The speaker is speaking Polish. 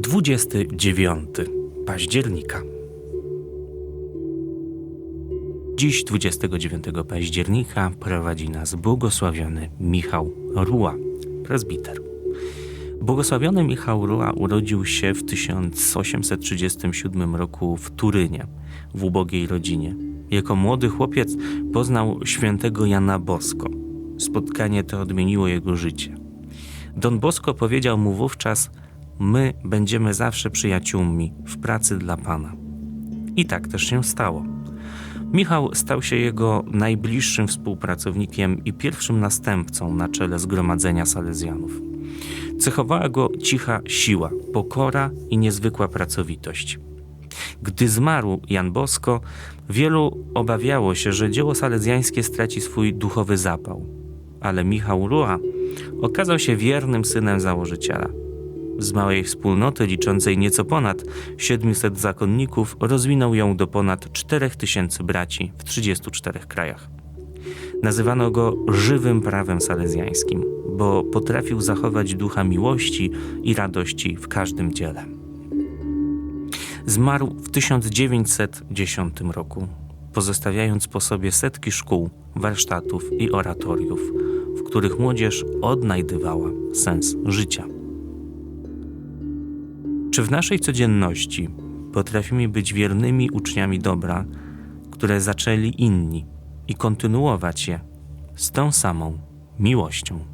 29 października. Dziś, 29 października, prowadzi nas błogosławiony Michał Ruła, prezbiter. Błogosławiony Michał Ruła urodził się w 1837 roku w Turynie, w ubogiej rodzinie. Jako młody chłopiec poznał świętego Jana Bosko. Spotkanie to odmieniło jego życie. Don Bosco powiedział mu wówczas: My będziemy zawsze przyjaciółmi w pracy dla Pana. I tak też się stało. Michał stał się jego najbliższym współpracownikiem i pierwszym następcą na czele Zgromadzenia Salezjanów. Cechowała go cicha siła, pokora i niezwykła pracowitość. Gdy zmarł Jan Bosko, wielu obawiało się, że dzieło salezjańskie straci swój duchowy zapał. Ale Michał Rua okazał się wiernym synem założyciela. Z małej wspólnoty liczącej nieco ponad 700 zakonników rozwinął ją do ponad 4000 braci w 34 krajach. Nazywano go żywym prawem salezjańskim, bo potrafił zachować ducha miłości i radości w każdym dziele. Zmarł w 1910 roku, pozostawiając po sobie setki szkół, warsztatów i oratoriów, w których młodzież odnajdywała sens życia. Czy w naszej codzienności potrafimy być wiernymi uczniami dobra, które zaczęli inni i kontynuować je z tą samą miłością?